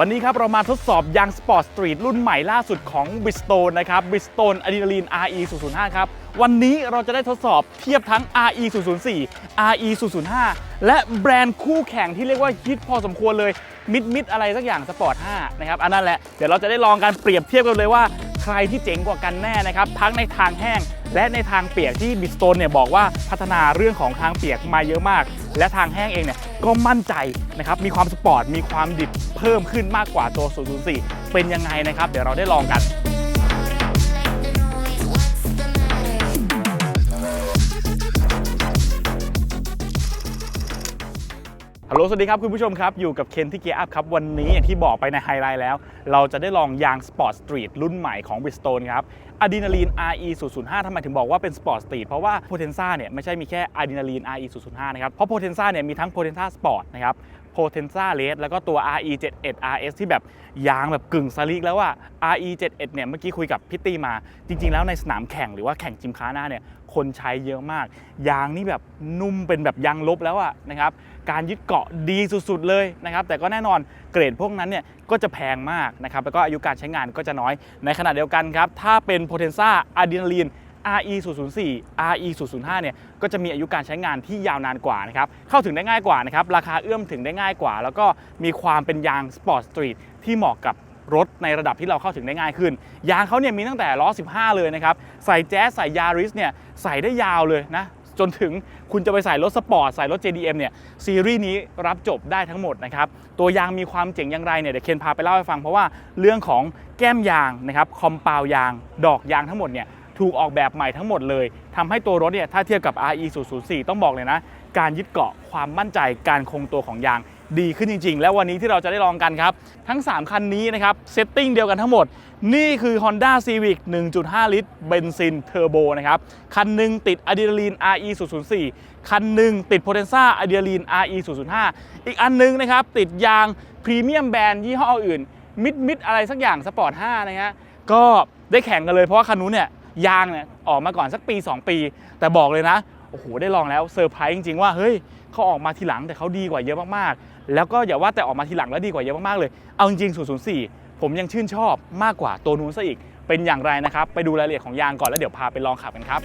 วันนี้ครับเรามาทดสอบยางสปอร์ตสตรีทรุ่นใหม่ล่าสุดของ Bridgestone นะครับ Bridgestone Adrenaline RE 005ครับวันนี้เราจะได้ทดสอบเทียบทั้ง RE 004 RE 005และแบรนด์คู่แข่งที่เรียกว่าฮิตพอสมควรเลยมิดมิดอะไรสักอย่างสปอร์ต5นะครับอันนั้นแหละเดี๋ยวเราจะได้ลองการเปรียบเทียบกันเลยว่า ใครที่เจ๋งกว่ากันแน่นะครับทั้งในทางแห้ง และในทางเปียกที่บิสโตนเนี่ยบอกว่าพัฒนาเรื่องของทางเปียกมาเยอะมาก และทางแห้งเองเนี่ยก็มั่นใจนะครับมีความสปอร์ตมีความดิบเพิ่มขึ้นมากกว่าตัว 004 เป็นยังไงนะครับ เดี๋ยวเราได้ลองกัน ฮัลโหล สวัสดีครับ คุณผู้ชมครับ อยู่กับเคนที่เกียร์อัพครับ วันนี้อย่างที่บอกไปในไฮไลท์แล้ว เราจะได้ลองยางสปอร์ตสตรีทรุ่นใหม่ของ Bridgestone ครับอะดรีนาลีน RE 005ทำไมถึงบอกว่าเป็นสปอร์ตสตรีทเพราะว่า Potenza เนี่ยไม่ใช่มีแค่อะดรีนาลีน RE 005นะครับ เพราะ Potenza เนี่ยมีทั้ง Potenza Sport นะครับ Potenza Race แล้วก็ตัว RE 71 RS ที่แบบยางแบบกึ่งสลิกแล้วว่า RE 71 เนี่ยเมื่อกี้คุยกับพี่ตีมา จริง ๆ แล้วในสนามแข่งหรือว่าแข่งจิมคาน่าเนี่ยคนใช้เยอะมาก ยางนี่แบบนุ่มเป็นแบบยางลบแล้วอะนะครับการยึดเกาะดีสุดๆเลยนะครับแต่ก็แน่นอนเกรดพวกนั้นเนี่ยก็จะแพงมากนะครับแล้วก็อายุการใช้งานก็จะน้อยในขณะเดียวกันครับถ้าเป็น Potenza Adrenaline RE 004 RE 005เนี่ยก็จะมีอายุการใช้งานที่ยาวนานกว่านะครับเข้าถึงได้ง่ายกว่านะครับราคาเอื้อมถึงได้ง่ายกว่า แล้วก็มีความเป็นยางสปอร์ตสตรีทที่เหมาะกับรถในระดับที่เราเข้าถึงได้ง่ายขึ้น ยางเขาเนี่ยมีตั้งแต่ล้อ 15 เลยนะครับ ใส่แจ๊สใส่ยาริสเนี่ยใส่ได้ยาวเลยนะ จนถึงคุณจะไปใส่รถสปอร์ต ใส่รถ JDM เนี่ยซีรีส์นี้รับจบได้ทั้งหมดนะครับ ตัวยางมีความเจ๋งอย่างไรเนี่ยเดี๋ยวเคนพาไปเล่าให้ฟังเพราะว่าเรื่องของแก้มยางนะครับคอมเปายางดอกยางทั้งหมดเนี่ย ถูกออกแบบใหม่ทั้งหมดเลยทำให้ตัวรถเนี่ยถ้าเทียบกับ RE 004ต้องบอกเลยนะ การยึดเกาะความมั่นใจการคงตัวของยางดีขึ้นจริง ๆ แล้ววันนี้ที่เราจะได้ลองกันครับ ทั้ง 3 คันนี้นะครับเซตติ้งเดียวกันทั้งหมด นี่คือ Honda Civic 1.5 ลิตรเบนซินเทอร์โบนะครับ คันหนึ่งติด Adrenaline RE 004คันหนึ่งติด Potenza Adrenaline RE 005อีกอันหนึงนะครับ ติดยางพรีเมียมแบรนด์ยี่ห้ออื่น มิดมิดอะไรสักอย่างสปอร์ต5นะฮะก็ได้แข่งกันเลยเพราะว่าคันนู้นเนี่ย ยางเนี่ยออกมาก่อนสักปี 2 ปี แต่บอกเลยนะโอ้โหได้ลองแล้วเซอร์ไพรส์จริงๆว่าเฮ้ยเขาออกมาทีหลังแต่เขาดีกว่าเยอะมากๆ แล้วก็อย่าว่าแต่ออกมาทีหลังแล้วดีกว่าเยอะมากๆเลย เอาจริงๆ004 ผมยังชื่นชอบมากกว่าตัวนู้นซะอีก เป็นอย่างไรนะครับ ไปดูรายละเอียดของยางก่อนแล้วเดี๋ยวพาไปลองขับกันครับ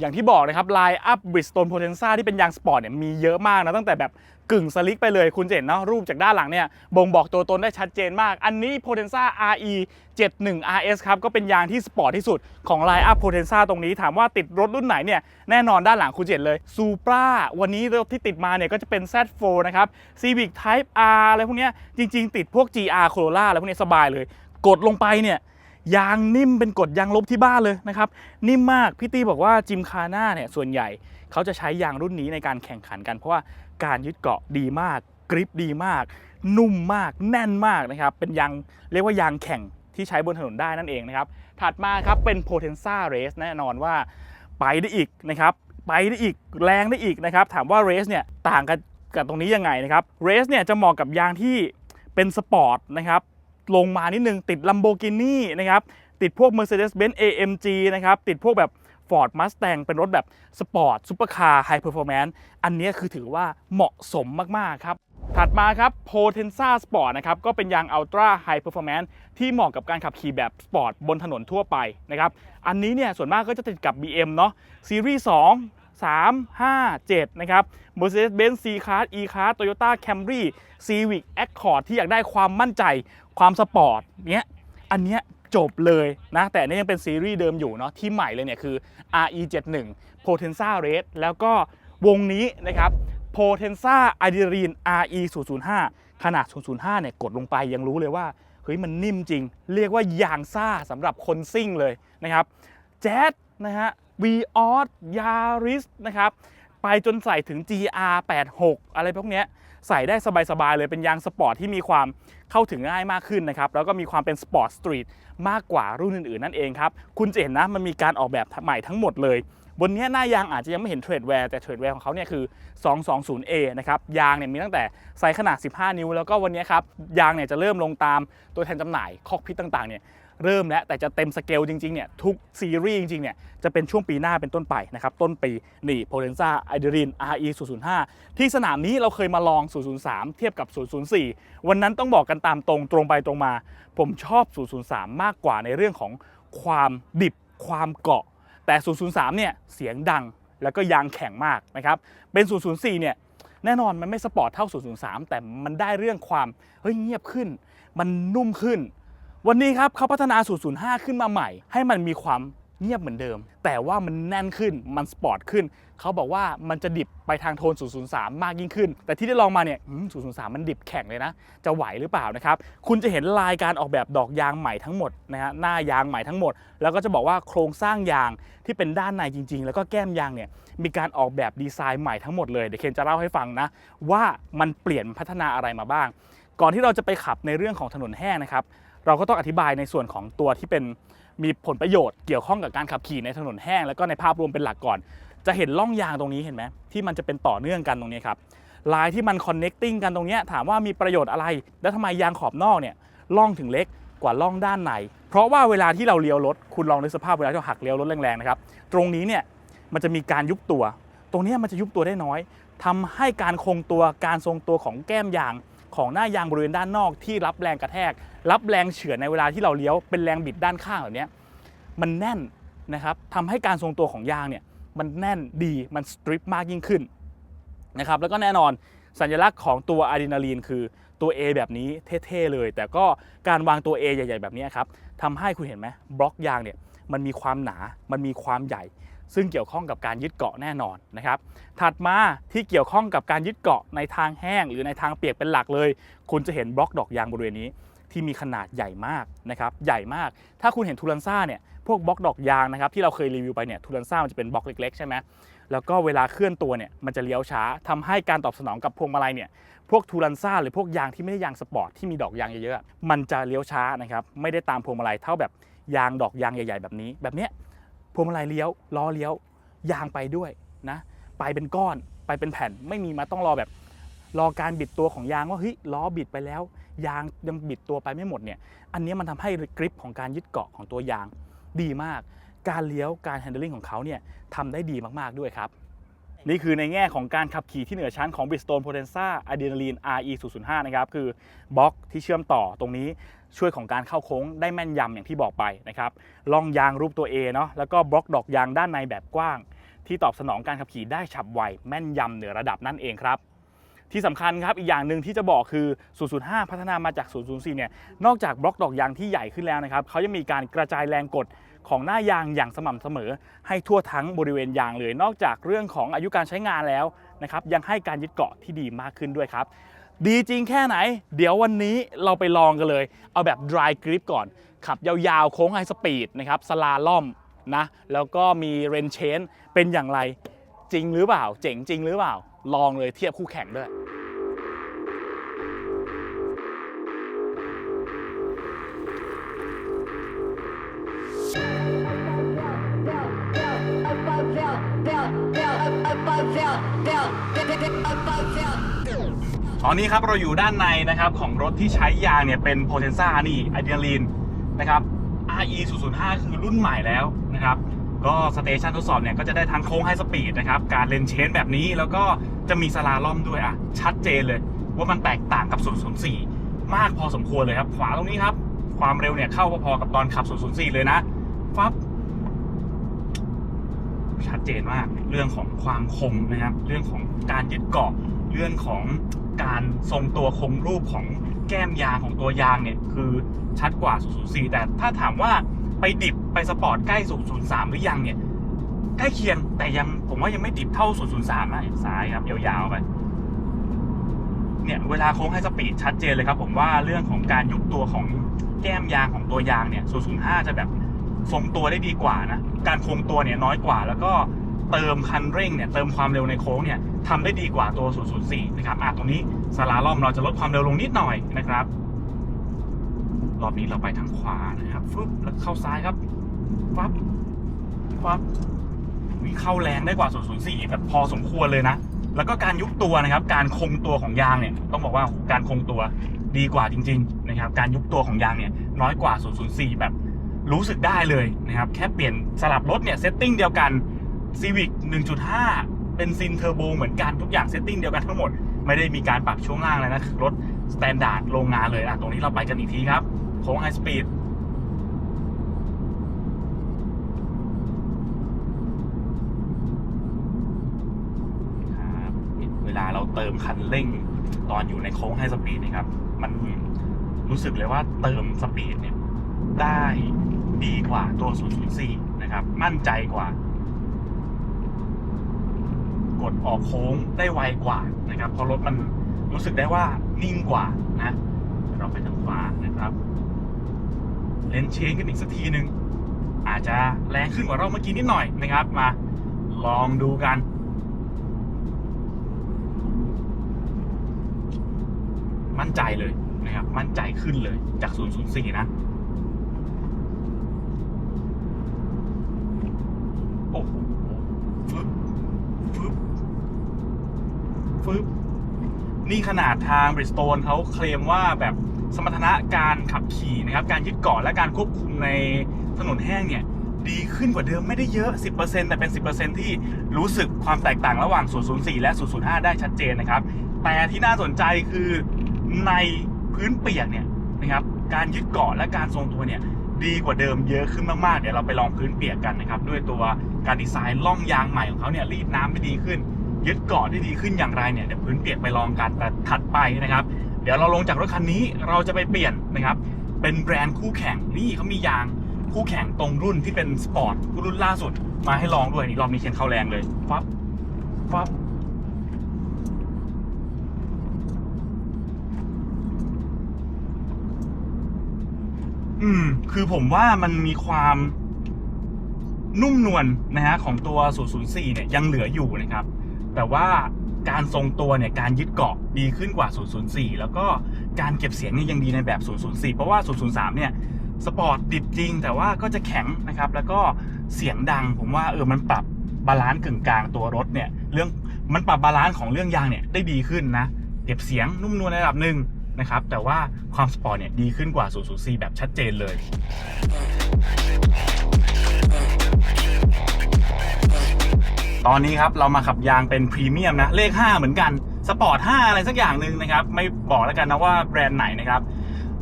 อย่างที่บอกนะครับไลน์อัพ Bridgestone Potenza ที่เป็นยางสปอร์ตเนี่ยมีเยอะมากนะตั้งแต่แบบ กึ่งสลิกไปเลยคุณจะเห็นเนาะรูปจากด้านหลังเนี่ยบ่งบอกตัวตนได้ชัดเจนมาก อันนี้ Potenza RE 71 RS ครับ ก็เป็นยางที่สปอร์ตที่สุดของไลน์อัพ Potenza ตรงนี้ถามว่าติดรถรุ่นไหนเนี่ย แน่นอนด้านหลังคุณเห็นเลย Supra วันนี้รถที่ติดมาเนี่ย ก็จะเป็น Z4 นะครับ Civic Type R อะไรพวกเนี้ยจริง ๆ ติดพวก GR Corolla อะไรพวกเนี้ยสบายเลย กดลงไปเนี่ยยางนิ่มเป็นกดยางลบที่บ้านเลยนะครับ นิ่มมาก พี่ตีบอกว่าจิมคาน่าเนี่ยส่วนใหญ่เขาจะใช้ยางรุ่นนี้ในการแข่งขันกันเพราะว่า การยึดเกาะดีมาก กริปดีมาก นุ่มมาก แน่นมากนะครับ เป็นยางเรียกว่ายางแข่งที่ใช้บนถนนได้นั่นเองนะครับ ถัดมาครับเป็น Potenza Race แน่นอนว่าไปได้อีกนะครับ ไปได้อีกแรงได้อีกนะครับ ถามว่า Race เนี่ยต่างกันกับตรงนี้ยังไงนะครับ Race เนี่ยจะเหมาะกับยางที่เป็นสปอร์ตนะครับ ลงมานิดนึงติด Lamborghini นะครับ ติดพวก Mercedes-Benz AMG นะครับ ติดพวกแบบ Ford Mustang เป็นรถแบบสปอร์ตซูเปอร์คาร์ไฮเพอร์ฟอร์แมนซ์อันนี้คือถือว่าเหมาะสมมาก ๆ ครับ ถัดมาครับ Potenza Sport นะครับ ก็เป็นยาง Ultra High Performance ที่เหมาะกับการขับขี่แบบสปอร์ตบนถนนทั่วไปนะครับ อันนี้เนี่ยส่วนมากก็จะติดกับ BM เนาะซีรีส์2 3 5 7 นะครับ Mercedes-Benz C-Class E-Class Toyota Camry Civic Accord ที่อยากได้ความมั่นใจความสปอร์ตเนี้ยอันเนี้ย จบเลยนะ แต่อันนี้ยังเป็นซีรีส์เดิมอยู่เนาะที่ใหม่เลยเนี่ยคือ RE71 Potenza Race แล้วก็วงนี้นะครับ Potenza Adrenaline RE005 ขนาด 005 เนี่ยกดลงไปยังรู้เลยว่าเฮ้ยมันนิ่มจริง เรียกว่ายางซ่าสำหรับคนซิ่งเลยนะครับแจ๊สนะฮะ v ีออสยาริสนะครับ ไปจนใส่ถึง GR86 อะไรพวกนี้ใส่ได้สบายๆเลยเป็นยางสปอร์ตที่มีความเข้าถึงง่ายมากขึ้นนะครับ แล้วก็มีความเป็นสปอร์ตสตรีทมากกว่ารุ่นอื่นๆ นั่นเองครับ คุณจะเห็นนะมันมีการออกแบบใหม่ทั้งหมดเลย บนนี้หน้ายางอาจจะยังไม่เห็นเทรดแวร์แต่เทรดแวร์ของเขาเนี่ยคือ 220A นะครับ ยางเนี่ยมีตั้งแต่ไซส์ขนาด 15 นิ้ว แล้วก็วันนี้ครับยางเนี่ยจะเริ่มลงตามตัวแทนจำหน่ายคอกพิษต่างๆเนี่ย เริ่มแล้วแต่จะเต็มสเกลจริงๆเนี่ยทุกซีรีส์จริงๆเนี่ยจะเป็นช่วงปีหน้าเป็นต้นไปนะครับต้นปีนี่ Potenza i d r i n RE 005ที่สนามนี้เราเคยมาลอง 003 เทียบกับ 004 วันนั้นต้องบอกกันตามตรงตรงไปตรงมา ผมชอบ 003 มากกว่าในเรื่องของความดิบความเกาะ แต่ 003 เนี่ยเสียงดังแล้วก็ยางแข็งมากนะครับเป็น 004 เนี่ยแน่นอนมันไม่สปอร์ตเท่า 003 แต่มันได้เรื่องความเฮ้ยเงียบขึ้น มันนุ่มขึ้น วันนี้ครับเขาพัฒนา 005 ขึ้นมาใหม่ ให้มันมีความเงียบเหมือนเดิม แต่ว่ามันแน่นขึ้นมันสปอร์ตขึ้น เขาบอกว่ามันจะดิบไปทางโทน 003 มากยิ่งขึ้น แต่ที่ได้ลองมาเนี่ย 003 มันดิบแข็งเลยนะ จะไหวหรือเปล่านะครับ คุณจะเห็นลายการออกแบบดอกยางใหม่ทั้งหมดนะฮะหน้ายางใหม่ทั้งหมด แล้วก็จะบอกว่าโครงสร้างยางที่เป็นด้านในจริง ๆ แล้วก็แก้มยางเนี่ยมีการออกแบบดีไซน์ใหม่ทั้งหมดเลยเดี๋ยวเคนจะเล่าให้ฟังนะว่ามันเปลี่ยนพัฒนาอะไรมาบ้าง ก่อนที่เราจะไปขับในเรื่องของถนนแห้งนะครับ เราก็ต้องอธิบายในส่วนของตัวที่เป็นมีผลประโยชน์เกี่ยวข้องกับการขับขี่ในถนนแห้งแล้วก็ในภาพรวมเป็นหลักก่อน จะเห็นล่องยางตรงนี้เห็นไหมที่มันจะเป็นต่อเนื่องกันตรงนี้ครับลายที่มัน connecting กันตรงเนี้ยถามว่ามีประโยชน์อะไร แล้วทำไมยางขอบนอกเนี่ยล่องถึงเล็กกว่าล่องด้านใน เพราะว่าเวลาที่เราเลี้ยวรถคุณลองนึกสภาพเวลาที่เราหักเลี้ยวรถแรงๆนะครับตรงนี้เนี่ยมันจะมีการยุบตัว ตรงเนี้ยมันจะยุบตัวได้น้อยทำให้การคงตัวการทรงตัวของแก้มยาง ของหน้ายางบริเวณด้านนอกที่รับแรงกระแทก รับแรงเฉือนในเวลาที่เราเลี้ยวเป็นแรงบิดด้านข้างแบบนี้มันแน่นนะครับทำให้การทรงตัวของยางเนี่ยมันแน่นดีมันสตริปมากยิ่งขึ้นนะครับแล้วก็แน่นอนสัญลักษณ์ของตัวอะดรีนาลีนคือตัว A แบบนี้เท่ๆเลย แต่ก็การวางตัว A ใหญ่ ๆ แบบนี้ครับทำให้คุณเห็นไหมบล็อกยางเนี่ยมันมีความหนา มันมีความใหญ่ ซึ่งเกี่ยวข้องกับการยึดเกาะแน่นอนนะครับถัดมาที่เกี่ยวข้องกับการยึดเกาะในทางแห้ง หรือในทางเปียกเป็นหลักเลย คุณจะเห็นบล็อกดอกยางบริเวณนี้ที่มีขนาดใหญ่มากนะครับใหญ่มาก ถ้าคุณเห็นทูลันซ่าเนี่ยพวกบล็อกดอกยางนะครับที่เราเคยรีวิวไปเนี่ยทูลันซ่ามันจะเป็นบล็อกเล็กๆใช่ไหมแล้วก็เวลาเคลื่อนตัวเนี่ยมันจะเลี้ยวช้าทำให้การตอบสนองกับพวงมาลัยเนี่ยพวกทูลันซ่าหรือพวกยางที่ไม่ได้ยางสปอร์ตที่มีดอกยางเยอะๆมันจะเลี้ยวช้านะครับไม่ได้ตามพวงมาลัยเท่าแบบยางดอกยางใหญ่ ๆ แบบนี้แบบเนี้ย พวงมาลัยเลี้ยวล้อเลี้ยวยางไปด้วยนะไปเป็นก้อนไปเป็นแผ่นไม่มีมาต้องรอแบบรอการบิดตัวของยางว่าเฮ้ยล้อบิดไปแล้ว ยางยังบิดตัวไปไม่หมดเนี่ยอันนี้มันทำให้กริปของการยึดเกาะของตัวยางดีมาก การเลี้ยวการแฮนด์ลิงของเขาเนี่ยทำได้ดีมากๆด้วยครับ นี่คือในแง่ของการขับขี่ที่เหนือชั้นของ Bridgestone Potenza Adrenaline RE 005 นะครับ คือบล็อกที่เชื่อมต่อตรงนี้ ช่วยของการเข้าโค้งได้แม่นยำอย่างที่บอกไปนะครับล่องยางรูปตัว A เนาะแล้วก็บล็อกดอกยางด้านในแบบกว้าง ที่ตอบสนองการขับขี่ได้ฉับไวแม่นยำเหนือระดับนั่นเองครับที่สำคัญครับอีกอย่างหนึ่งที่จะบอกคือ 005 พัฒนามาจาก 004 เนี่ย นอกจากบล็อกดอกยางที่ใหญ่ขึ้นแล้วนะครับเขายังมีการกระจายแรงกดของหน้ายางอย่างสม่ำเสมอ ให้ทั่วทั้งบริเวณยางเลย นอกจากเรื่องของอายุการใช้งานแล้วนะครับยังให้การยึดเกาะที่ดีมากขึ้นด้วยครับ ดีจริงแค่ไหน เดี๋ยววันนี้เราไปลองกันเลย เอาแบบ dry grip ก่อน ขับยาวๆ โค้งไฮสปีดนะครับสลาล่อมนะ แล้วก็มีเรนเชนเป็นอย่างไรจริงหรือเปล่า เจ๋งจริงหรือเปล่า ลองเลยเทียบคู่แข่งด้วย ตอนนี้ครับเราอยู่ด้านในนะครับของรถที่ใช้ยางเนี่ยเป็น Potenza นี่อะดรีนาลีนนะครับ RE 005คือรุ่นใหม่แล้วนะครับก็สเตชันทดสอบเนี่ยก็จะได้ทั้งโค้งไฮสปีดนะครับการเลนเชนแบบนี้แล้วก็จะมีสลาล่อมด้วยอะชัดเจนเลย ว่ามันแตกต่างกับ 004 มากพอสมควรเลยครับ ขวาตรงนี้ครับ ความเร็วเนี่ยเข้าพอๆกับตอนขับ 004 เลยนะฟับชัดเจนมากเรื่องของความคมนะครับ เรื่องของการยึดเกาะ เรื่องของการทรงตัวคงรูปของแก้มยางของตัวยางเนี่ยคือชัดกว่า 004 แต่ถ้าถามว่าไปดิบไปสปอร์ตใกล้ 003 หรือยังเนี่ยใกล้เคียงแต่ยังผมว่ายังไม่ดิบเท่า 003นะซ้ายครับยาวๆไปเนี่ยเวลาโค้งให้สปีดชัดเจนเลยครับ ผมว่าเรื่องของการยุบตัวของแก้มยางของตัวยางเนี่ย 005 จะแบบทรงตัวได้ดีกว่านะ การคงตัวเนี่ยน้อยกว่า แล้วก็เติมคันเร่งเนี่ยเติมความเร็วในโค้งเนี่ย ทำได้ดีกว่าตัว 004 นะครับอะตรงนี้สลาล่อมเราจะลดความเร็วลงนิดหน่อยนะครับ รอบนี้เราไปทางขวานะครับฟึบแล้วเข้าซ้ายครับฟับฟับวิเข้าแรงได้กว่า 004 แบบพอสมควรเลยนะ แล้วก็การยุบตัวนะครับ การคงตัวของยางเนี่ย ต้องบอกว่าการคงตัวดีกว่าจริง ๆ นะครับ การยุบตัวของยางเนี่ยน้อยกว่า 004 แบบรู้สึกได้เลยนะครับ แค่เปลี่ยนสลับรถเนี่ยเซตติ้งเดียวกัน Civic 1.5 เป็นซินเทอร์โบเหมือนกันทุกอย่างเซตติ้งเดียวกันทั้งหมด ไม่ได้มีการปรับช่วงล่างเลยนะรถสแตนดาร์ดโรงงานเลยอะตรงนี้เราไปกันอีกทีครับโค้งไฮสปีดครับเวลาเราเติมคันเร่งตอนอยู่ในโค้งไฮสปีดนะครับ มันรู้สึกเลยว่าเติมสปีดเนี่ยได้ดีกว่าตัว 004 นะครับ มั่นใจกว่า กดออกโค้งได้ไวกว่านะครับเพราะรถมันรู้สึกได้ว่านิ่งกว่านะเราไปทางขวานะครับ เลนเชนกันอีกสักทีหนึ่งอาจจะแรงขึ้นกว่ารอบเมื่อกี้นิดหน่อยนะครับ มาลองดูกัน มั่นใจเลยนะครับ มั่นใจขึ้นเลยจาก 004 นะ โอ้โหฟึบฟึบ ฟึบนี่ขนาดทางบริสโตนเขาเคลมว่าแบบสมรรถนะการขับขี่นะครับ การยึดเกาะและการควบคุมในถนนแห้งเนี่ย ดีขึ้นกว่าเดิมไม่ได้เยอะ 10%แต่เป็น 10%ที่รู้สึกความแตกต่างระหว่าง 004 และ 005 ได้ชัดเจนนะครับ แต่ที่น่าสนใจคือในพื้นเปียกเนี่ยนะครับ การยึดเกาะและการทรงตัวเนี่ยดีกว่าเดิมเยอะขึ้นมากๆ เดี๋ยวเราไปลองพื้นเปียกกันนะครับ ด้วยตัวการดีไซน์ล่องยางใหม่ของเขาเนี่ยรีดน้ำได้ดีขึ้น ยึดเกาะได้ดีขึ้นอย่างไรเนี่ยเดี๋ยวพื้นเปียกไปลองกันแต่ถัดไปนะครับ เดี๋ยวเราลงจากรถคันนี้เราจะไปเปลี่ยนนะครับ เป็นแบรนด์คู่แข่งนี่เขามียางคู่แข่งตรงรุ่นที่เป็นสปอร์ตรุ่นล่าสุด มาให้ลองด้วยนี่รอบนี้เขียนเข้าแรงเลยฟับฟับอืม คือผมว่ามันมีความนุ่มนวลนะฮะของตัว 004 เนี่ยยังเหลืออยู่นะครับ แต่ว่าการทรงตัวเนี่ยการยึดเกาะดีขึ้นกว่า 004 แล้วก็การเก็บเสียงเนี่ยยังดีในแบบ 004 เพราะว่า 003 เนี่ยสปอร์ตดิบจริง แต่ว่าก็จะแข็งนะครับ แล้วก็เสียงดังผมว่าเออมันปรับบาลานซ์กึ่งกลางตัวรถเนี่ยเรื่องมันปรับบาลานซ์ของเรื่องยางเนี่ยได้ดีขึ้นนะเก็บเสียงนุ่มนวลในระดับหนึ่งนะครับแต่ว่าความสปอร์ตเนี่ยดีขึ้นกว่า 004 แบบชัดเจนเลย ตอนนี้ครับเรามาขับยางเป็นพรีเมียมนะ เลข 5 เหมือนกันสปอร์ต 5 อะไรสักอย่างหนึ่งนะครับ ไม่บอกแล้วกันนะว่าแบรนด์ไหนนะครับ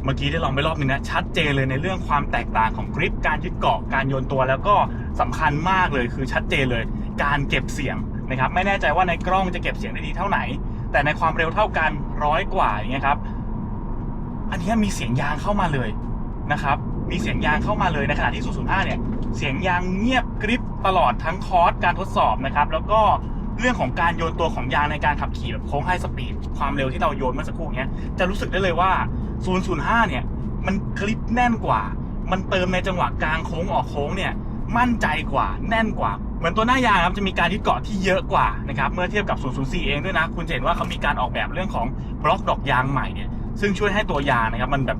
เมื่อกี้ได้ลองไปรอบนึงนะ ชัดเจนเลยในเรื่องความแตกต่างของกริปการยึดเกาะการโยนตัวแล้วก็สำคัญมากเลยคือชัดเจนเลย การเก็บเสียงนะครับ ไม่แน่ใจว่าในกล้องจะเก็บเสียงได้ดีเท่าไหน แต่ในความเร็วเท่ากันร้อยกว่าอย่างเงี้ยครับอันนี้มีเสียงยางเข้ามาเลยนะครับ มีเสียงยางเข้ามาเลยในขณะที่ 005 เนี่ย เสียงยางเงียบกริบตลอดทั้งคอร์สการทดสอบนะครับ แล้วก็เรื่องของการโยนตัวของยางในการขับขี่แบบโค้งไฮสปีดความเร็วที่เราโยนเมื่อสักครู่เนี้ยจะรู้สึกได้เลยว่า 005 เนี่ย มันคลิปแน่นกว่า มันเติมในจังหวะกลางโค้งออกโค้งเนี่ยมั่นใจกว่าแน่นกว่า เหมือนตัวหน้ายางครับจะมีการยึดเกาะที่เยอะกว่านะครับเมื่อเทียบกับ 004 เองด้วยนะ คุณเห็นว่าเขามีการออกแบบเรื่องของบล็อกดอกยางใหม่เนี่ยซึ่งช่วยให้ตัวยางนะครับมันแบบ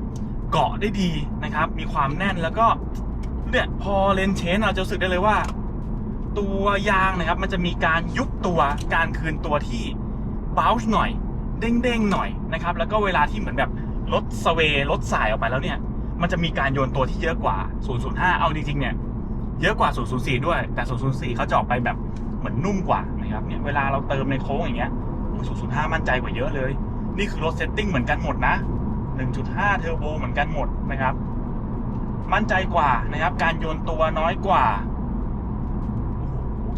เกาะได้ดีนะครับ มีความแน่นแล้วก็เนี่ยพอเลนเชนเราจะรู้สึกได้เลยว่า ตัวยางนะครับ มันจะมีการยุบตัวการคืนตัวที่บ o ล n ์หน่อย เด้งๆหน่อยนะครับ แล้วก็เวลาที่เหมือนแบบรถสเวรถสายออกไปแล้วเนี่ย มันจะมีการโยนตัวที่เยอะกว่า 005 เอาจริงๆเนี่ยเยอะกว่า 004 ด้วย แต่ 004 เขาจะออกไปแบบเหมือนนุ่มกว่านะครับเนี่ยเวลาเราเติมในโค้งอย่างเงี้ยโอ้ย005 มั่นใจกว่าเยอะเลย นี่คือรถเซตติ้งเหมือนกันหมดนะ 1.5 เทอร์โบเหมือนกันหมดนะครับ มั่นใจกว่านะครับ การโยนตัวน้อยกว่า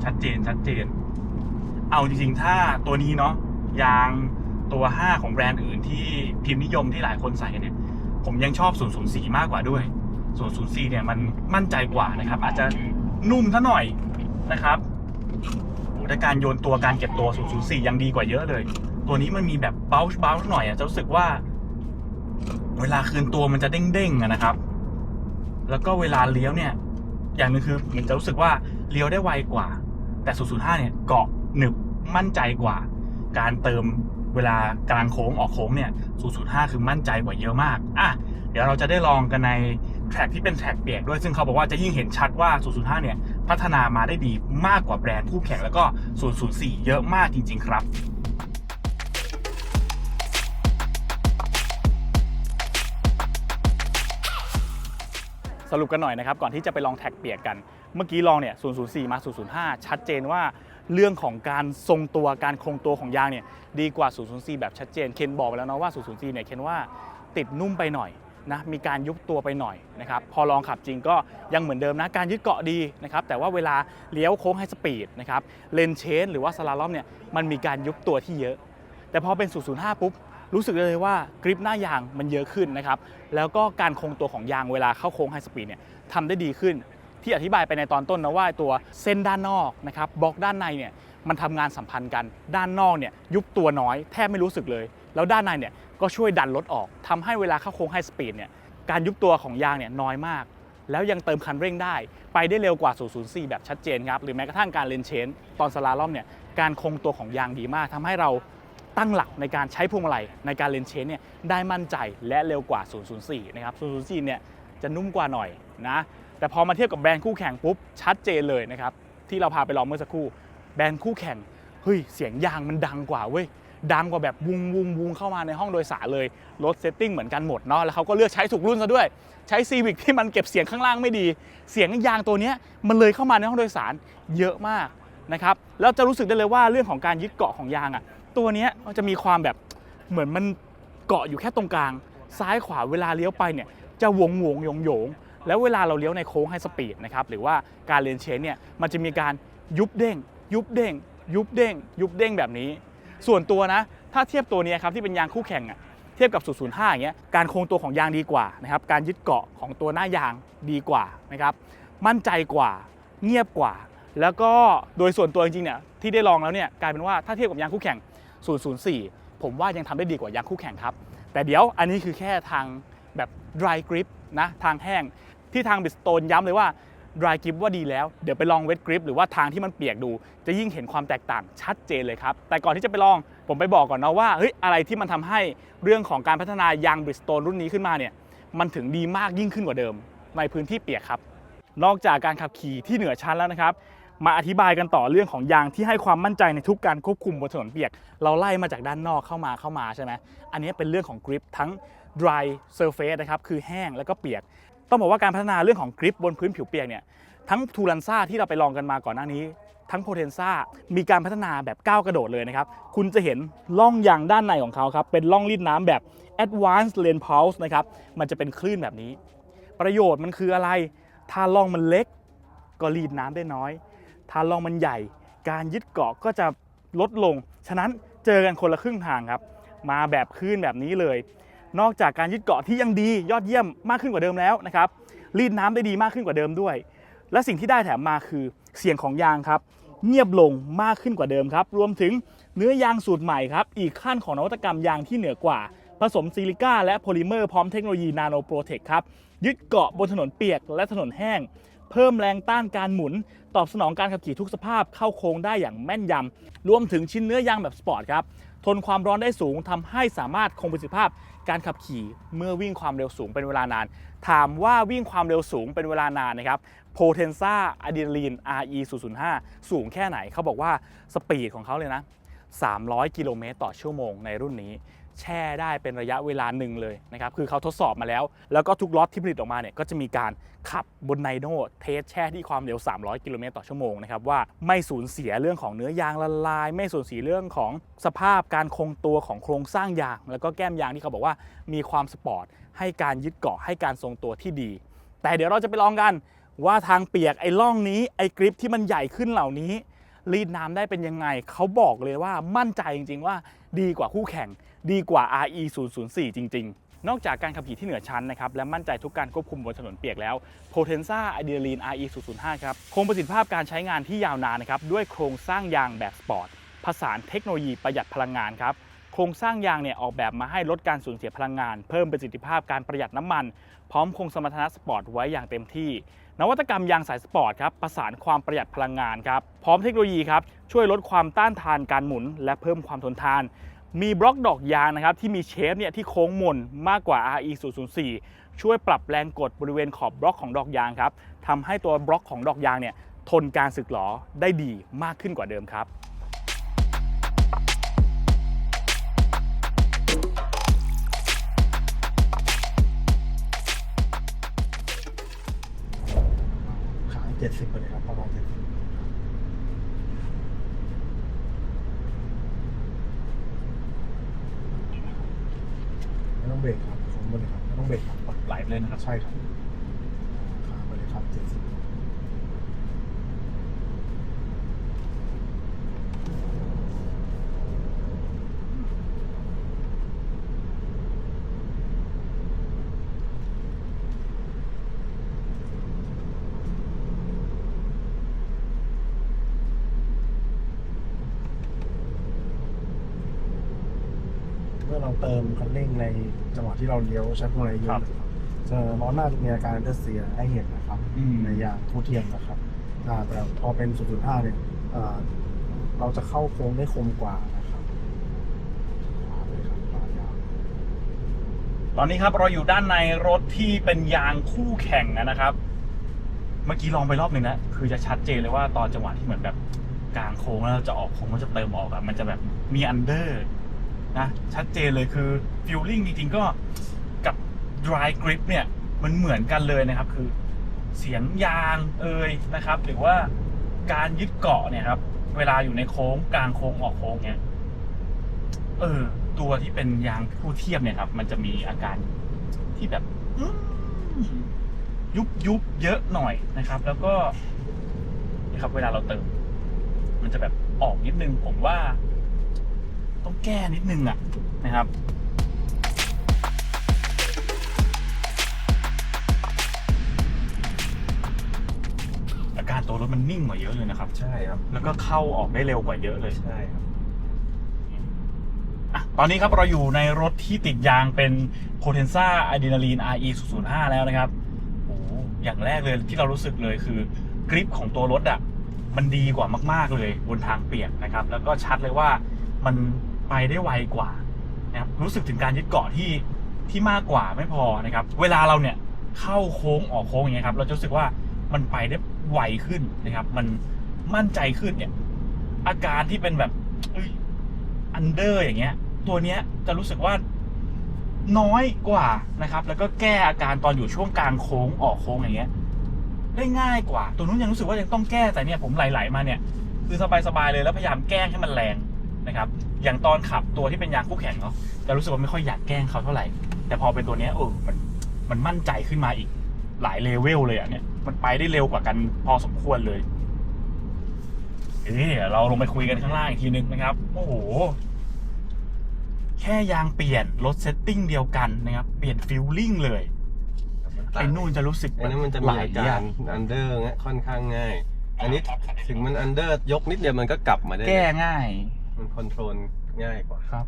ชัดเจนชัดเจน เอาจริงๆ ถ้าตัวนี้เนาะยางตัว 5 ของแบรนด์อื่นที่พิมพ์นิยมที่หลายคนใส่เนี่ย ผมยังชอบ 004 มากกว่าด้วย 004 เนี่ยมันมั่นใจกว่านะครับ อาจจะนุ่มซะหน่อยนะครับแต่การโยนตัวการเก็บตัว 004 ยังดีกว่าเยอะเลย ตัวนี้มันมีแบบเบลช์เบลช์หน่อยอะจะรู้สึกว่า เวลาคืนตัวมันจะเด้งๆนะครับ แล้วก็เวลาเลี้ยวเนี่ย อย่างหนึงคือมันจะรู้สึกว่าเลี้ยวได้ไวกว่า แต่ 005 เนี่ยเกาะหนึบมั่นใจกว่า การเติมเวลากลางโค้งออกโค้งเนี่ย 005 คือมั่นใจกว่าเยอะมาก อะ เดี๋ยวเราจะได้ลองกันในแทร็กที่เป็นแทร็กเปียกด้วย ซึ่งเขาบอกว่าจะยิ่งเห็นชัดว่า 005 เนี่ย พัฒนามาได้ดีมากกว่าแบรนด์คู่แข่งแล้วก็ 004 เยอะมากจริง ๆ ครับ สรุปกันหน่อยนะครับก่อนที่จะไปลองแท็กเปียกกัน เมื่อกี้ลองเนี่ย 004 มา 005 ชัดเจนว่าเรื่องของการทรงตัวการคงตัวของยางเนี่ยดีกว่า 004 แบบชัดเจน เคนบอกไปแล้วนะว่า 004 เนี่ยเคนว่าติดนุ่มไปหน่อยนะมีการยุบตัวไปหน่อยนะครับพอลองขับจริงก็ยังเหมือนเดิมนะการยึดเกาะดีนะครับแต่ว่าเวลาเลี้ยวโค้งไฮสปีดนะครับเลนเชนหรือว่าสลาลอมเนี่ยมันมีการยุบตัวที่เยอะ แต่พอเป็น 005 ปุ๊บ รู้สึกเลยว่ากริปหน้ายางมันเยอะขึ้นนะครับแล้วก็การคงตัวของยางเวลาเข้าโค้งไฮสปีดเนี่ยทำได้ดีขึ้น ที่อธิบายไปในตอนต้นนะว่าตัวเส้นด้านนอกนะครับบล็อกด้านในเนี่ยมันทำงานสัมพันธ์กัน ด้านนอกเนี่ยยุบตัวน้อยแทบไม่รู้สึกเลย แล้วด้านในเนี่ยก็ช่วยดันรถออกทำให้เวลาเข้าโค้งไฮสปีดเนี่ยการยุบตัวของยางเนี่ยน้อยมาก แล้วยังเติมคันเร่งได้ ไปได้เร็วกว่า 004 แบบชัดเจนครับ หรือแม้กระทั่งการเลนเชนตอนสลาลอมเนี่ยการคงตัวของยางดีมากทำให้เรา ตั้งหลักในการใช้พวงมาลัยในการเลนเชนเนี่ยได้มั่นใจและเร็วกว่า 004 นะครับ 004 เนี่ยจะนุ่มกว่าหน่อยนะแต่พอมาเทียบกับแบรนด์คู่แข่งปุ๊บชัดเจนเลยนะครับที่เราพาไปลองเมื่อสักครู่แบรนด์คู่แข่งเฮ้ยเสียงยางมันดังกว่าเว้ยดังกว่าแบบวุงวุงวุงเข้ามาในห้องโดยสารเลยรถเซตติ้งเหมือนกันหมดเนาะแล้วเขาก็เลือกใช้ถูกรุ่นซะด้วย ใช้ซีวิกที่มันเก็บเสียงข้างล่างไม่ดี เสียงยางตัวเนี้ยมันเลยเข้ามาในห้องโดยสารเยอะมากนะครับแล้วจะรู้สึกได้เลยว่าเรื่องของการยึดเกาะของยางอะ ตัวนี้มันจะมีความแบบเหมือนมันเกาะอยู่แค่ตรงกลาง ซ้ายขวาเวลาเลี้ยวไปเนี่ยจะวงวงโยงโยงแล้วเวลาเราเลี้ยวในโค้งไฮสปีดนะครับหรือว่าการเลนเชนเนี่ยมันจะมีการยุบเด้ง ยุบเด้ง ยุบเด้ง ยุบเด้งแบบนี้ ส่วนตัวนะ ถ้าเทียบตัวนี้ครับที่เป็นยางคู่แข่งอะเทียบกับ 005 อย่างเงี้ยการคงตัวของยางดีกว่านะครับการยึดเกาะของตัวหน้ายางดีกว่านะครับมั่นใจกว่าเงียบกว่า แล้วก็โดยส่วนตัวจริงๆเนี่ยที่ได้ลองแล้วเนี่ยกลายเป็นว่าถ้าเทียบกับยางคู่แข่ง 004 ผมว่ายังทำได้ดีกว่ายางคู่แข่งครับ แต่เดี๋ยวอันนี้คือแค่ทางแบบ dry grip นะทางแห้งที่ทางบิสโตนย้ำเลยว่า dry grip ว่าดีแล้ว เดี๋ยวไปลอง wet grip หรือว่าทางที่มันเปียกดู จะยิ่งเห็นความแตกต่างชัดเจนเลยครับ แต่ก่อนที่จะไปลองผมไปบอกก่อนนะว่าเฮ้ยอะไรที่มันทำให้เรื่องของการพัฒนายางบริสโตนรุ่นนี้ขึ้นมาเนี่ยมันถึงดีมากยิ่งขึ้นกว่าเดิม ในพื้นที่เปียกครับ นอกจากการขับขี่ที่เหนือชั้นแล้วนะครับ มาอธิบายกันต่อเรื่องของยางที่ให้ความมั่นใจในทุกการควบคุมบนถนนเปียก เราไล่มาจากด้านนอกเข้ามาเข้ามาใช่ไหมอันนี้เป็นเรื่องของกริปทั้ง dry surface นะครับคือแห้งแล้วก็เปียก ต้องบอกว่าการพัฒนาเรื่องของกริปบนพื้นผิวเปียกเนี่ยทั้งทูลันซ่าที่เราไปลองกันมาก่อนหน้านี้ ทั้งโพเทนซ่ามีการพัฒนาแบบก้าวกระโดดเลยนะครับ คุณจะเห็นล่องยางด้านในของเขาครับ เป็นล่องรีดน้ำแบบ Advanced Lane Pulse นะครับ มันจะเป็นคลื่นแบบนี้ ประโยชน์มันคืออะไร ถ้าล่องมันเล็กก็รีดน้ำได้น้อย ถ้าล่องมันใหญ่ การยึดเกาะก็จะลดลง ฉะนั้นเจอกันคนละครึ่งทางครับ มาแบบคลื่นแบบนี้เลย นอกจากการยึดเกาะที่ยังดียอดเยี่ยมมากขึ้นกว่าเดิมแล้วนะครับรีดน้ำได้ดีมากขึ้นกว่าเดิมด้วย และสิ่งที่ได้แถมมาคือเสียงของยางครับ เงียบลงมากขึ้นกว่าเดิมครับ รวมถึงเนื้อยางสูตรใหม่ครับ อีกขั้นของนวัตกรรมยางที่เหนือกว่า ผสมซิลิก้าและโพลิเมอร์พร้อมเทคโนโลยีนาโนโปรเทคครับ ยึดเกาะบนถนนเปียกและถนนแห้ง เพิ่มแรงต้านการหมุน ตอบสนองการขับขี่ทุกสภาพเข้าโค้งได้อย่างแม่นยำรวมถึงชิ้นเนื้อยางแบบสปอร์ตครับทนความร้อนได้สูงทำให้สามารถคงประสิทธิภาพการขับขี่เมื่อวิ่งความเร็วสูงเป็นเวลานาน ถามว่าวิ่งความเร็วสูงเป็นเวลานานนะครับ Potenza Adrenaline RE 005สูงแค่ไหนเขาบอกว่าสปีดของเขาเลยนะ 300 กิโลเมตรต่อชั่วโมงในรุ่นนี้ แช่ได้เป็นระยะเวลาหนึ่งเลยนะครับคือเขาทดสอบมาแล้ว แล้วก็ทุกล็อตที่ผลิตออกมาเนี่ยก็จะมีการขับบนไนโนเทสแช่ที่ความเร็ว 300 กิโลเมตรต่อชั่วโมงนะครับว่าไม่สูญเสียเรื่องของเนื้อยางละลาย ไม่สูญเสียเรื่องของสภาพการคงตัวของโครงสร้างยาง แล้วก็แก้มยางที่เขาบอกว่ามีความสปอร์ตให้การยึดเกาะให้การทรงตัวที่ดี แต่เดี๋ยวเราจะไปลองกันว่าทางเปียกไอ้ล่องนี้ไอ้กริปที่มันใหญ่ขึ้นเหล่านี้รีดน้ำได้เป็นยังไง เขาบอกเลยว่ามั่นใจจริง ๆ ว่าดีกว่าคู่แข่ง ดีกว่า RE 004จริง ๆ นอกจากการขับขี่ที่เหนือชั้นนะครับและมั่นใจทุกการควบคุมบนถนนเปียกแล้ว Potenza Adrenaline RE 005ครับคงประสิทธิภาพการใช้งานที่ยาวนานนะครับด้วยโครงสร้างยางแบบสปอร์ตผสานเทคโนโลยีประหยัดพลังงานครับโครงสร้างยางเนี่ยออกแบบมาให้ลดการสูญเสียพลังงาน เพิ่มประสิทธิภาพการประหยัดน้ำมัน พร้อมคงสมรรถนะสปอร์ตไว้อย่างเต็มที่ นวัตกรรมยางสายสปอร์ตครับประสานความประหยัดพลังงานครับพร้อมเทคโนโลยีครับช่วยลดความต้านทานการหมุน และเพิ่มความทนทาน มีบล็อกดอกยางนะครับที่มีเชฟเนี่ยที่โค้งมนมากกว่า RE 004ช่วยปรับแรงกดบริเวณขอบบล็อกของดอกยางครับทำให้ตัวบล็อกของดอกยางเนี่ยทนการสึกหรอได้ดีมากขึ้นกว่าเดิมครับ ใช่ครับขาไปเลยครับเจ็ดสิบเมื่อเราเติมคันเร่งในจังหวะที่เราเลี้ยวใช้พวงมาลัยเยครัอะ บจะล้อหน้าจะมีอาการเดเสียให้เห็นนะครับอืม ในยางคู่เทียมนะครับอ่าแต่พอเป็น 0.5 เนี่ยอ่าเราจะเข้าโค้งได้คมกว่านะครับขวาเลยครับขวายาว ตอนนี้ครับเราอยู่ด้านในรถที่เป็นยางคู่แข่งนะครับ เมื่อกี้ลองไปรอบหนึ่งแล้วคือจะชัดเจนเลยว่าตอนจังหวะที่เหมือนแบบกลางโค้งแล้วเราจะออกโค้งก็จะเติมออกอะมันจะแบบมีอันเดอร์นะชัดเจนเลยคือฟิลลิ่งจริงๆก็กับ dry grip เนี่ยมันเหมือนกันเลยนะครับ คือเสียงยางเอยนะครับ หรือว่าการยึดเกาะเนี่ยครับ เวลาอยู่ในโค้งกลางโค้งออกโค้งเนี่ยเออ ตัวที่เป็นยางคู่เทียบเนี่ยครับ มันจะมีอาการที่แบบยุบยุบเยอะหน่อยนะครับ แล้วก็นะครับ เวลาเราเติม มันจะแบบออกนิดนึง ผมว่า ต้องแก้นิดนึงอะนะครับ การตัวรถมันนิ่งกว่าเยอะเลยนะครับ ใช่ครับ แล้วก็เข้าออกได้เร็วกว่าเยอะเลย ใช่ครับอะตอนนี้ครับเราอยู่ในรถที่ติดยางเป็น Potenza Adrenaline RE 005แล้วนะครับโอ้โหอย่างแรกเลยที่เรารู้สึกเลยคือกริปของตัวรถอะ มันดีกว่ามาก ๆเลยบนทางเปียกนะครับ แล้วก็ชัดเลยว่ามันไปได้ไวกว่านะครับรู้สึกถึงการยึดเกาะที่ที่มากกว่าไม่พอนะครับ เวลาเราเนี่ยเข้าโค้งออกโค้งอย่างเงี้ยครับ เราจะรู้สึกว่ามันไปได้ ไวขึ้นนะครับ มันมั่นใจขึ้นเนี่ย อาการที่เป็นแบบอันเดอร์อย่างเงี้ย ตัวเนี้ยจะรู้สึกว่าน้อยกว่านะครับ แล้วก็แก้อาการตอนอยู่ช่วงกลางโค้งออกโค้งอย่างเงี้ย ได้ง่ายกว่า ตัวนู้นยังรู้สึกว่ายังต้องแก้แต่เนี่ยผมไหลๆมาเนี่ย คือสบายๆเลยแล้วพยายามแกล้งให้มันแรงนะครับ อย่างตอนขับตัวที่เป็นยางคู่แข่งเนาะจะรู้สึกว่าไม่ค่อยอยากแกล้งเขาเท่าไหร่ แต่พอเป็นตัวเนี้ยเออมันมันมั่นใจขึ้นมาอีกหลายเลเวลเลยอะเนี่ย มันไปได้เร็วกว่ากันพอสมควรเลยเอ้เราลงไปคุยกันข้างล่างอีกทีนึงนะครับ โอ้โห แค่ยางเปลี่ยนรถเซตติ้งเดียวกันนะครับ เปลี่ยนฟิลลิ่งเลยไอ้นู่นจะรู้สึกไอ้นั้นมันจะไหลมีอาอะการอันเดอร์เงี้ยค่อนข้างง่าย อันนี้ถึงมันอันเดอร์ยกนิดเดียวมันก็กลับมาได้ แก้ง่าย มันคอนโทรลง่ายกว่าครับ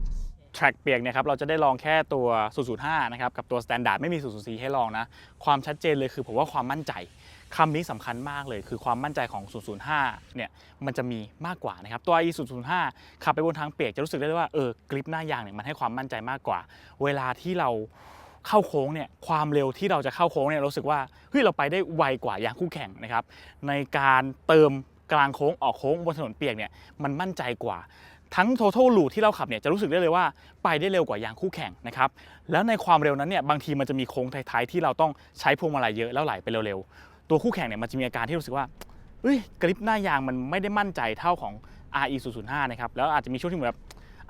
แทร็กเปียกเนี่ยครับเราจะได้ลองแค่ตัว 005 นะครับ กับตัว Standard ไม่มี 004 ให้ลองนะ ความชัดเจนเลยคือผมว่าความมั่นใจคำนี้สำคัญมากเลย คือความมั่นใจของ 005 เนี่ยมันจะมีมากกว่านะครับ ตัว i 005 ขับไปบนทางเปียกจะรู้สึกได้เลยว่าเออกริปหน้ายางเนี่ยมันให้ความมั่นใจมากกว่า เวลาที่เราเข้าโค้งเนี่ยความเร็วที่เราจะเข้าโค้งเนี่ยรู้สึกว่าเฮ้ยเราไปได้ไวกว่ายางคู่แข่งนะครับในการเติมกลางโค้งออกโค้งบนถนนเปียกเนี่ยมันมั่นใจกว่า ทั้ง total loop ที่เราขับเนี่ยจะรู้สึกได้เลยว่าไปได้เร็วกว่ายางคู่แข่งนะครับแล้วในความเร็วนั้นเนี่ยบางทีมันจะมีโค้งท้ายๆที่เราต้องใช้พวงมาลัยเยอะแล้วไหลไปเร็วๆตัวคู่แข่งเนี่ยมันจะมีอาการที่รู้สึกว่าเอ้ยกริปหน้ายางมันไม่ได้มั่นใจเท่าของ RE 005นะครับแล้วอาจจะมีช่วงที่เหมือนแบบ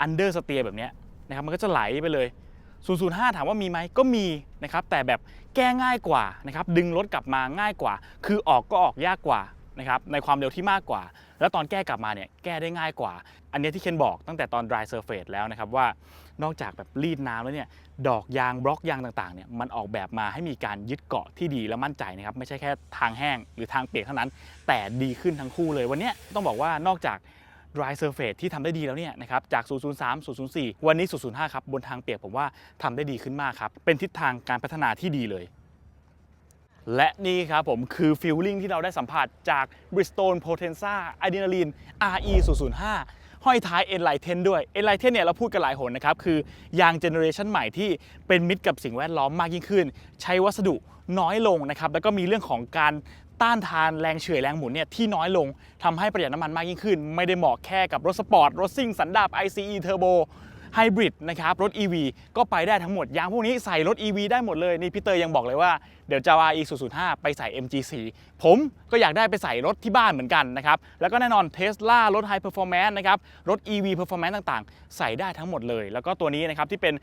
under steer แบบเนี้ยนะครับมันก็จะไหลไปเลย 005 ถามว่ามีไหมก็มีนะครับแต่แบบแก้ง่ายกว่านะครับดึงรถกลับมาง่ายกว่า คือออกก็ออกยากกว่า นะครับในความเร็วที่มากกว่า แล้วตอนแก้กลับมาเนี่ยแก้ได้ง่ายกว่า อันเนี้ยที่เคนบอกตั้งแต่ตอน dry surface แล้วนะครับว่านอกจากแบบรีดน้ำแล้วเนี่ยดอกยางบล็อกยางต่างๆเนี่ยมันออกแบบมาให้มีการยึดเกาะที่ดีและมั่นใจนะครับไม่ใช่แค่ทางแห้งหรือทางเปียกเท่านั้น แต่ดีขึ้นทั้งคู่เลยวันนี้ต้องบอกว่านอกจาก dry surface ที่ทำได้ดีแล้วเนี่ยนะครับจาก 003 004 วันนี้ 005 ครับ บนทางเปียกผมว่าทำได้ดีขึ้นมากครับ เป็นทิศทางการพัฒนาที่ดีเลย และนี่ครับผมคือฟิลลิ่งที่เราได้สัมผัสจาก Bridgestone Potenza Adrenaline RE 005ห้อยท้าย Enlighten ด้วย Enlighten เนี่ยเราพูดกันหลายหนนะครับ คือยางเจเนอเรชันใหม่ที่เป็นมิตรกับสิ่งแวดล้อมมากยิ่งขึ้น ใช้วัสดุน้อยลงนะครับ แล้วก็มีเรื่องของการต้านทานแรงเฉื่อยแรงหมุนเนี่ยที่น้อยลงทำให้ประหยัดน้ำมันมากยิ่งขึ้น ไม่ได้เหมาะแค่กับรถสปอร์ต รถซิ่งสันดาป ICE Turbo ไฮบริดนะครับรถ EV ก็ไปได้ทั้งหมดยางพวกนี้ใส่รถ EV ได้หมดเลยนี่พี่เตยยังบอกเลยว่าเดี๋ยวจะเอา RE 005ไปใส่ MG4 ผมก็อยากได้ไปใส่รถที่บ้านเหมือนกันนะครับแล้วก็แน่นอน Tesla รถ High Performance นะครับรถ EV Performance ต่างๆ ใส่ได้ทั้งหมดเลย แล้วก็ตัวนี้นะครับที่เป็น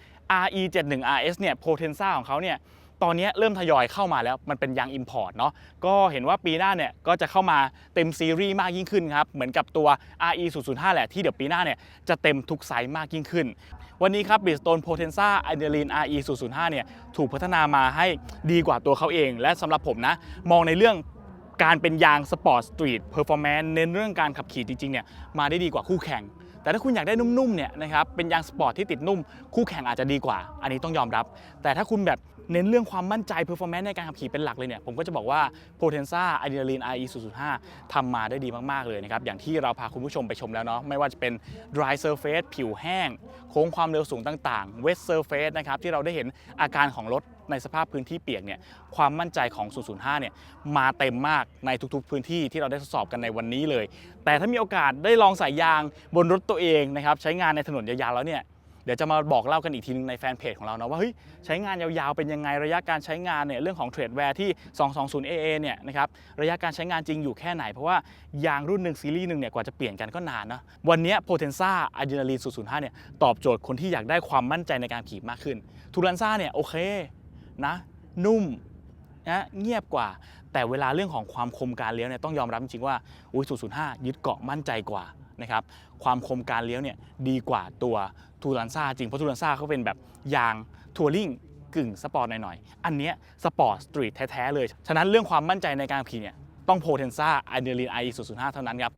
RE71RS เนี่ย Potenza ของเขาเนี่ย ตอนนี้เริ่มทยอยเข้ามาแล้วมันเป็นยาง Import เนาะก็เห็นว่าปีหน้าเนี่ยก็จะเข้ามาเต็มซีรีส์มากยิ่งขึ้นครับเหมือนกับตัว RE 005แหละที่เดี๋ยวปีหน้าเนี่ยจะเต็มทุกไซส์มากยิ่งขึ้น วันนี้ครับ Bridgestone Potenza Adrenaline RE 005เนี่ยถูกพัฒนามาให้ดีกว่าตัวเขาเอง และสำหรับผมนะมองในเรื่องการเป็นยางสปอร์ตสตรีทเพอร์ฟอร์แมนซ์เน้นเรื่องการขับขี่จริงๆเนี่ยมาได้ดีกว่าคู่แข่ง แต่ถ้าคุณอยากได้นุ่มๆเนี่ยนะครับเป็นยางสปอร์ตที่ติดนุ่ม คู่แข่งอาจจะดีกว่า อันนี้ต้องยอมรับ แต่ถ้าคุณแบบ เน้นเรื่องความมั่นใจเพอร์ฟอร์แมนซ์ในการขับขี่เป็นหลักเลยเนี่ย ผมก็จะบอกว่า Potenza Adrenaline RE 005ทำมาได้ดีมาก ๆ เลยนะครับ อย่างที่เราพาคุณผู้ชมไปชมแล้วเนาะ ไม่ว่าจะเป็น dry surface ผิวแห้ง โค้งความเร็วสูงต่างๆ wet surface นะครับ ที่เราได้เห็นอาการของรถในสภาพพื้นที่เปียกเนี่ยความมั่นใจของ 005 เนี่ยมาเต็มมากในทุกๆ พื้นที่ที่เราได้ทดสอบกันในวันนี้เลย แต่ถ้ามีโอกาสได้ลองใส่ยางบนรถตัวเองนะครับใช้งานในถนนยาวๆแล้วเนี่ย เดี๋ยวจะมาบอกเล่ากันอีกทีนึงในแฟนเพจของเรานะว่าเฮ้ยใช้งานยาวๆเป็นยังไงระยะการใช้งานเนี่ยเรื่องของเทรดแวร์ที่ 220AA เนี่ยนะครับระยะการใช้งานจริงอยู่แค่ไหน เพราะว่ายางรุ่นหนึ่งซีรีส์หนึ่งเนี่ยกว่าจะเปลี่ยนกันก็นานนะวันนี้ Potenza Adrenaline 005เนี่ยตอบโจทย์คนที่อยากได้ความมั่นใจในการขี่มากขึ้นทูรันซ่าเนี่ยโอเคนะนุ่ม นะเงียบกว่า แต่เวลาเรื่องของความคมการเลี้ยวเนี่ยต้องยอมรับจริงๆว่าอุ้ย005 ยึดเกาะมั่นใจกว่านะครับความคมการเลี้ยวเนี่ยดีกว่าตัวทูรันซ่าจริงเพราะทูรันซ่าเขาเป็นแบบยางทัวริงกึ่งสปอร์ตหน่อยๆ อันเนี้ยสปอร์ตสตรีทแท้ๆเลย ฉะนั้นเรื่องความมั่นใจในการขี่เนี่ยต้อง Potenza Adrenaline IE 005 เท่านั้นครับ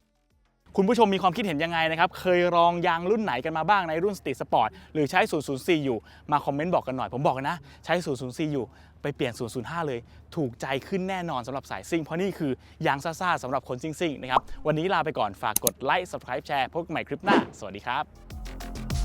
คุณผู้ชมมีความคิดเห็นยังไงนะครับ เคยลองยางรุ่นไหนกันมาบ้างในรุ่นสตรีทสปอร์ตหรือใช้ 004 อยู่ มาคอมเมนต์บอกกันหน่อย ผมบอกนนะใช้ 004 อยู่ ไปเปลี่ยน 005 เลย ถูกใจขึ้นแน่นอนสำหรับสายซิ่ง เพราะนี่คือยางซ่าๆสำหรับคนซิ่งๆนะครับ วันนี้ลาไปก่อนฝากกดไลค์ subscribe แชร์พบกันใหม่คลิปหน้า สวัสดีครับ